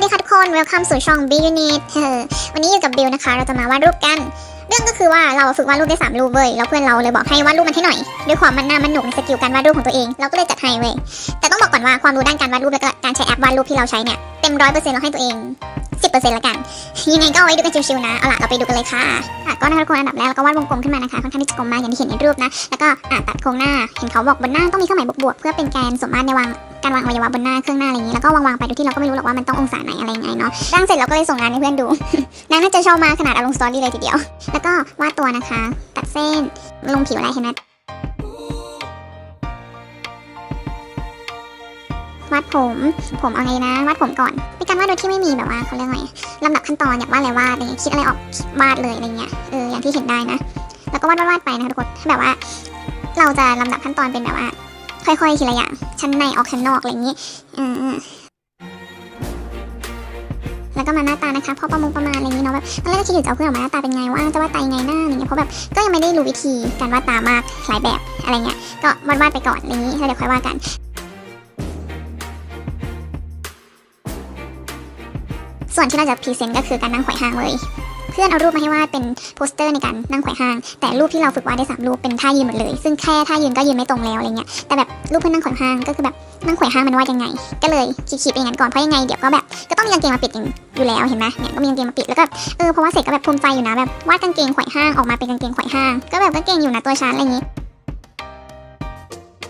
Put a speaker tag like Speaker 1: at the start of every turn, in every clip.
Speaker 1: วัสดีค่ะทุกคน welcome สู่ช่อง b Unit เออวันนี้อยู่กับบิวนะคะ เราจะมาวาดรูปกัน เรื่องก็คือว่าเราฝึกวาดรูปได้สามรูปเว้ย แล้วเพื่อนเราเลยบอกให้วาดรูปมันให้หน่อย ด้วยความมันหน้ามันหนุกในสกิลการวาดรูปของตัวเอง เราก็เลยจัดให้เว้ย แต่ต้องบอกก่อนว่าความรู้ด้านการวาดรูปและก็การใช้แอปวาดรูปที่เราใช้เนี่ย เต็มร้อยเปอร์เซ็นต์เราให้ตัวเอง10%ละกัน ยังไงก็เอาไว้ดูกันชิวๆนะ เอาล่ะ เราไปดูกันเลยค่ะอะก็นะคะทุกคนอันดับแรกเราก็วาดวงกลมขึ้นมานะคะ ค่อนข้างที่จะกลมมากอย่างที่เห็นในรูปนะ แล้วก็อะตัดโครงหน้า เห็นเขาบอกบนหน้าต้องมีเครื่องหมายบวกๆเพื่อเป็นแกนสมมาตรในวาง การวางอวัยวะบนหน้าเครื่องหน้าอะไรอย่างนี้แล้วก็วางๆไปโดยที่เราก็ไม่รู้หรอกว่ามันต้ององศาไหนอะไรยังไงเนาะร่างเสร็จเราก็เลยส่งงานให้เพื่อนดู นางน่าจะชอบมากขนาดเอาลงสตอรี่เลยทีเดียว แล้วก็วาดตัวนะคะ ตัดเส้นลงผิวอะไรเห็นไหมวาดผม ผมเอาไงนะวาดผมก่อนเป็นการวาดโดยที่ไม่มีแบบว่าเขาเรียกว่าไงลำดับขั้นตอนอยากวาดอะไรวาดอะไรเงี้ยคิดอะไรออกวาดเลยอะไรเงี้ยเอออย่างที่เห็นได้นะ แล้วก็วาดวาดไปนะคะทุกคนถ้แบบว่า เราจะลำดับขั้นตอนเป็นแบบว่า ค่อยๆ ทีละอย่าง ชั้นในออกชั้นนอกอะไรอย่างนี้อืมๆแล้วก็มาหน้าตานะคะพราะประมงประมาณอะไรอย่างนี้เนาะแบบตอนแรกก็คิดอยู่จะเอาเพื่อนออกมาหน้าตาเป็นไงว่าจะวาดตายังไงหน้าอะไรเงี้ยเพราะแบบก็ยังไม่ได้รู้วิธีการวาดตามากหลายแบบอะไรเงี้ยก็วาดวาดๆไปก่อนอะไรอย่างนี้แล้วเดี๋ยวค่อยว่ากันส่วนที่เราจะพรีเซนต์ก็คือการนั่งไขว่ห้างเลย เพื่อนเอารูปมาให้วาดเป็นโปสเตอร์ในการนั่งไขว่ห้าง แต่รูปที่เราฝึกวาดได้สามรูปเป็นท่ายืนหมดเลย ซึ่งแค่ท่ายืนก็ยืนไม่ตรงแล้วอะไรเงี้ยแต่แบบรูปเพื่อนนั่งไขว่ห้างก็คือแบบนั่งไขว่ห้างมันวาดยังไง ก็เลยคิดๆไปอย่างนั้นก่อนเพราะยังไงเดี๋ยวก็แบบก็ต้องมีกางเกงมาปิดอยู่แล้วเห็นไหมเนี่ยก็มีกางเกงมาปิดแล้วก็เออเพราะว่าเสร็จก็แบบภูมิใจอยู่นะแบบวาดกางเกงไขว่ห้างออกมาเป็นกางเกงไขว่ห้างก็แบบก็เกงอยู่นะตัวชั้นอะไรอย่างงี้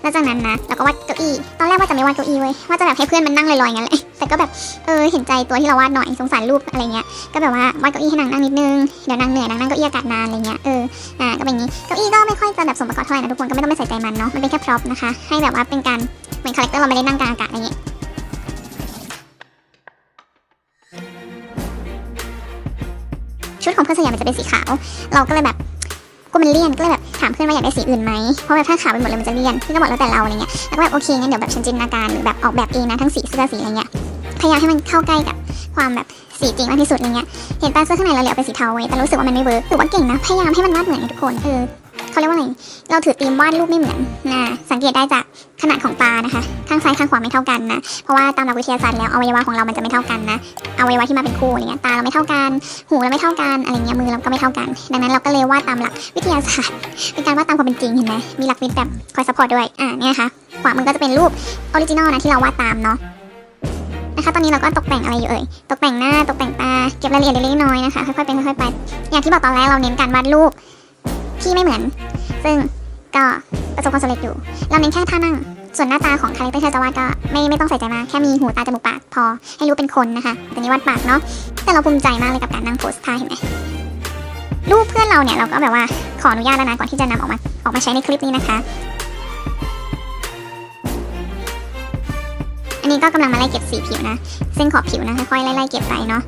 Speaker 1: แล้วจากนั้นนะเราก็วาดเก้าอี้ตอนแรกว่าจะไม่วาดเก้าอี้เว้ยว่าจะแบบให้เพื่อนมันนั่งลอยๆอย่างนั้นเลยแต่ก็แบบเออเห็นใจตัวที่เราวาดหน่อยสงสารรูปอะไรเงี้ยก็แบบว่าวาดเก้าอี้ให้นางนั่งนิดนึงเดี๋ยวนางเหนื่อยนางนั่งเก้าอี้อากาศนานอะไรเงี้ยเอออ่าก็เป็นงี้เก้าอี้ก็ไม่ค่อยจะแบบสมประกอบเท่าไหร่นะทุกคนก็ไม่ต้องไปใส่ใจมันเนาะมันเป็นแค่พร็อพนะคะให้แบบว่าเป็นการเหมือนคาแรคเตอร์เราไม่ได้นั่งกลางอากาศอะไรเงี้ยชุดของเพื่อนสยามมันจะเป็นสีขาว เราก็เลยแบบ กลัวมันเลี่ยนก็เลยแบบถามเพื่อนว่าอยากได้สีอื่นไหมเพราะแบบถ้าขาวไปหมดเลยมันจะเลี่ยนเพื่อนก็บอกแล้วแต่เราอะไรเงี้ยแล้วก็แบบโอเคงั้นเดี๋ยวแบบฉันจินตนาการหรือแบบออกแบบเองนะทั้งสีเสื้อสีอะไรเงี้ยพยายามให้มันเข้าใกล้กับความแบบสีจริงมากที่สุดอะไรเงี้ยเห็นป้าเสื้อข้างในเราเหลือเป็นสีเทาเว้ยแต่รู้สึกว่ามันไม่เวิร์กถือว่าเก่งนะพยายามให้มันวาดเหมือนทุกคนเออ เขาเรียกว่าไรเราถือธีมวาดรูปไม่เหมือนนะสังเกตได้จากขนาดของตานะคะ ข้างซ้ายข้างขวาไม่เท่ากันนะ เพราะว่าตามหลักวิทยาศาสตร์แล้วอวัยวะของเรามันจะไม่เท่ากันนะอวัยวะที่มาเป็นคู่อะไรเงี้ยตาเราไม่เท่ากัน หูเราไม่เท่ากันอะไรเงี้ยมือเราก็ไม่เท่ากัน ดังนั้นเราก็เลยวาดตามหลักวิทยาศาสตร์ เป็นการวาดตามความเป็นจริงเห็นไหมมีหลักวิทย์แบบคอยซัพพอร์ตด้วยอ่าเนี่ยนะคะขวามือก็จะเป็นรูปออริจินอลนะที่เราวาดตามเนาะนะคะตอนนี้เราก็ตกแต่งอะไรอยู่เอ่ย ตกแต่งหน้า ตกแต่งตา เก็บรายละเอียดเล็กๆน้อยๆนะคะ ค่อยๆเป็นค่อยๆไป อย่างที่บอกตอนแรกเราเน้นการวาดรูป ที่ไม่เหมือน ซึ่งก็ประสบความสำเร็จอยู่ เราเน้นแค่ท่านั่ง ส่วนหน้าตาของคาแรคเตอร์ที่เราจะวาดก็ไม่ไม่ต้องใส่ใจมาก แค่มีหูตาจมูกปากพอให้รู้เป็นคนนะคะ แต่นี้วาดปากเนาะ แต่เราภูมิใจมากเลยกับการนั่งโพสท่าเห็นไหมรูปเพื่อนเราเนี่ยเราก็แบบว่าขออนุญาตแล้วนะก่อนที่จะนำออกมาออกมาใช้ในคลิปนี้นะคะ อันนี้ก็กำลังมาไล่เก็บสีผิวนะ เส้นขอบผิวนะค่อยๆไล่ๆเก็บไปเนาะ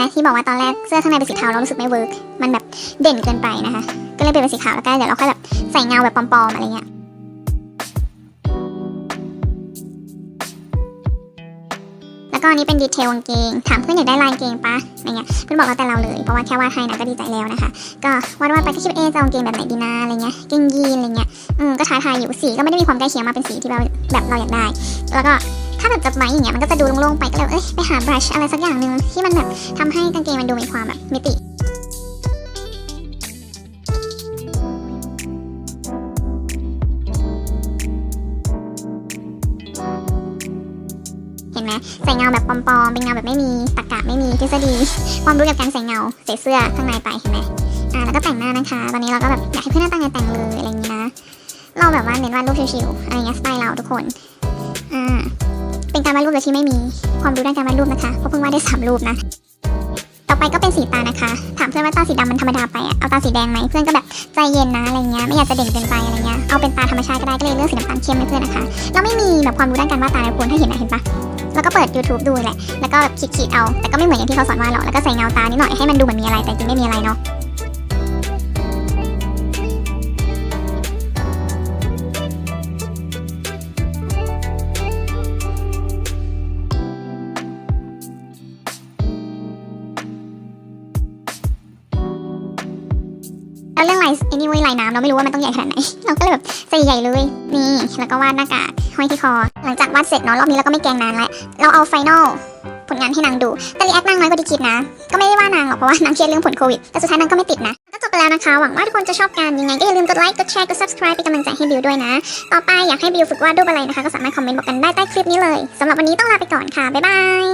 Speaker 1: ไหมที่บอกว่าตอนแรกเสื้อข้างในเป็นสีเทาเรารู้สึกไม่เวิร์กมันแบบเด่นเกินไปนะคะ ก็เลยเปลี่ยนเป็นสีขาวแล้วก็เดี๋ยวเราค่อยแบบใส่เงาแบบปลอมๆอะไรเงี้ยแล้วก็อันนี้เป็นดีเทลกางเกง ถามเพื่อนอยากได้ลายกางเกงปะอะไรเงี้ยเพื่อนบอกเราแต่เราเลยเพราะว่าแค่วาดให้นะก็ดีใจแล้วนะคะ ก็วาดวาดๆไปก็คิดเอจะเอากางเกงแบบไหนดีนะอะไรเงี้ยเกงยีนอะไรเงี้ยอืมก็ท้าทายอยู่สีก็ไม่ได้มีความใกล้เคียงมาเป็นสีที่แบบแบบเราอยากได้ แล้วก็ ถ้าแบบจะไม้อย่างเงี้ยมันก็จะดูโล่งๆไปก็เลยเอ้ยไปหาบรัชอะไรสักอย่างหนึ่งที่มันแบบทำให้กางเกงมันดูมีความแบบมิติเห็นไหมใส่เงาแบบปลอมๆเป็นเงาแบบไม่มีตรรกะไม่มีทฤษฎีความรู้เกี่ยวกับการใส่เงาใส่เสื้อข้างในไปเห็นไหมอ่าแล้วก็แต่งหน้านะคะ ตอนนี้เราก็แบบอยากให้เพื่อนหน้าตาไงแต่งเลยอะไรอย่างนี้นะเราแบบว่าเน้นวาดรูปชิวๆอะไรเงี้ยสไตล์เราทุกคน เป็นการวาดรูปโดยที่ไม่มีความรู้ด้านการวาดรูปนะคะ เพราะเพิ่งวาดได้สามรูปนะ ต่อไปก็เป็นสีตานะคะ ถามเพื่อนว่าตาสีดำมันธรรมดาไปอะเอาตาสีแดงไหมเพื่อนก็แบบใจเย็นนะอะไรเงี้ย ไม่อยากจะเด่นเกินไปอะไรเงี้ย เอาเป็นตาธรรมชาติก็ได้ ก็เลยเลือกสีน้ำตาลเข้มให้เพื่อนนะคะ เราไม่มีแบบความรู้ด้านการวาดตานะคุณถ้าเห็นนะเห็นปะแล้วก็เปิด YouTube ดูแหละ แล้วก็แบบขีดๆเอา แต่ก็ไม่เหมือนอย่างที่เขาสอนวาดหรอก แล้วก็ใส่เงาตานิดหน่อยให้มันดูเหมือนมีอะไร แต่จริงไม่มีอะไรเนาะ แล้วเรื่องลายไอ้นี่เว้ยลายน้ำเราไม่รู้ว่ามันต้องใหญ่ขนาดไหน เราก็เลยแบบใส่ใหญ่เลย นี่ แล้วก็วาดหน้ากากห้อยที่คอ หลังจากวาดเสร็จเนาะรอบนี้เราก็ไม่แกงนางแล้วเราเอาไฟนอลผลงานให้นางดู แต่รีแอคนางน้อยกว่าที่คิดนะ ก็ไม่ได้ว่านางหรอกเพราะว่านางเครียดเรื่องผลโควิด แต่สุดท้ายนางก็ไม่ติดนะ ก็จบไปแล้วนะคะ หวังว่าทุกคนจะชอบกันยังไงก็อย่าลืมกดไลค์ กดแชร์ กด subscribe เป็นกำลังใจให้บิวด้วยนะ ต่อไปอยากให้บิวฝึกวาดรูปอะไรนะคะ ก็สามารถคอมเมนต์บอกกันได้ใต้คลิปนี้เลยสำหรับวันนี้ต้องลาไปก่อนค่ะ บ๊ายบาย